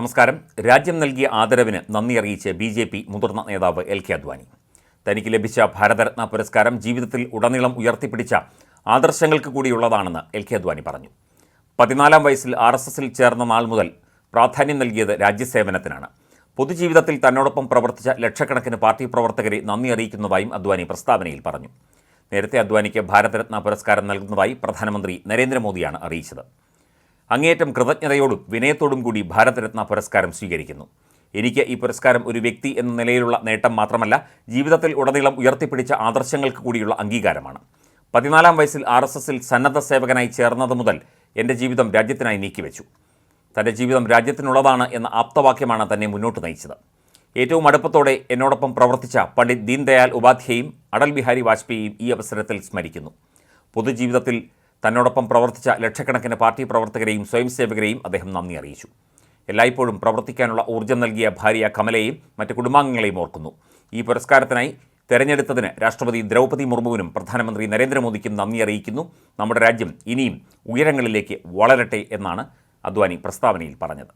നമസ്കാരം. രാജ്യം നൽകിയ ആദരവിന് നന്ദി അറിയിച്ച് ബി ജെ പി മുതിർന്ന നേതാവ് എൽ കെ അദ്വാനി. തനിക്ക് ലഭിച്ച ഭാരതരത്ന പുരസ്കാരം ജീവിതത്തിൽ ഉടനീളം ഉയർത്തിപ്പിടിച്ച ആദർശങ്ങൾക്ക് കൂടിയുള്ളതാണെന്ന് എൽ കെ അദ്വാനി പറഞ്ഞു. പതിനാലാം വയസ്സിൽ ആർ എസ് എസിൽ ചേർന്ന നാൾ മുതൽ പ്രാധാന്യം നൽകിയത് രാജ്യസേവനത്തിനാണ്. പൊതുജീവിതത്തിൽ തന്നോടൊപ്പം പ്രവർത്തിച്ച ലക്ഷക്കണക്കിന് പാർട്ടി പ്രവർത്തകരെ നന്ദി അറിയിക്കുന്നതായും അദ്വാനി പ്രസ്താവനയിൽ പറഞ്ഞു. നേരത്തെ അദ്വാനിക്ക് ഭാരതരത്ന പുരസ്കാരം നൽകുന്നതായി പ്രധാനമന്ത്രി നരേന്ദ്രമോദിയാണ് അറിയിച്ചത്. അങ്ങേയറ്റം കൃതജ്ഞതയോടും വിനയത്തോടും കൂടി ഭാരതരത്ന പുരസ്കാരം സ്വീകരിക്കുന്നു. എനിക്ക് ഈ പുരസ്കാരം ഒരു വ്യക്തി എന്ന നിലയിലുള്ള നേട്ടം മാത്രമല്ല ജീവിതത്തിൽ ഉടനീളം ഉയർത്തിപ്പിടിച്ച ആദർശങ്ങൾക്ക് കൂടിയുള്ള അംഗീകാരമാണ്. പതിനാലാം വയസ്സിൽ ആർ എസ് എസിൽ സന്നദ്ധ സേവകനായി ചേർന്നത് മുതൽ എന്റെ ജീവിതം രാജ്യത്തിനായി നീക്കിവെച്ചു. തന്റെ ജീവിതം രാജ്യത്തിനുള്ളതാണ് എന്ന ആപ്തവാക്യമാണ് തന്നെ മുന്നോട്ട് നയിച്ചത്. ഏറ്റവും അടുപ്പത്തോടെ എന്നോടൊപ്പം പ്രവർത്തിച്ച പണ്ഡിറ്റ് ദീൻദയാൽ ഉപാധ്യയും അടൽ ബിഹാരി വാജ്പേയിയും ഈ അവസരത്തിൽ സ്മരിക്കുന്നു. പൊതുജീവിതത്തിൽ തന്നോടൊപ്പം പ്രവർത്തിച്ച ലക്ഷക്കണക്കിന് പാർട്ടി പ്രവർത്തകരെയും സ്വയംസേവകരെയും അദ്ദേഹം നന്ദി അറിയിച്ചു. എല്ലായ്പ്പോഴും പ്രവർത്തിക്കാനുള്ള ഊർജം നൽകിയ ഭാര്യ കമലയെയും മറ്റ് കുടുംബാംഗങ്ങളെയും ഓർക്കുന്നു. ഈ പുരസ്കാരത്തിനായി തെരഞ്ഞെടുത്തതിന് രാഷ്ട്രപതി ദ്രൗപദി മുർമുവിനും പ്രധാനമന്ത്രി നരേന്ദ്രമോദിക്കും നന്ദി അറിയിക്കുന്നു. നമ്മുടെ രാജ്യം ഇനിയും ഉയരങ്ങളിലേക്ക് വളരട്ടെ എന്നാണ് അദ്വാനി പ്രസ്താവനയിൽ പറഞ്ഞത്.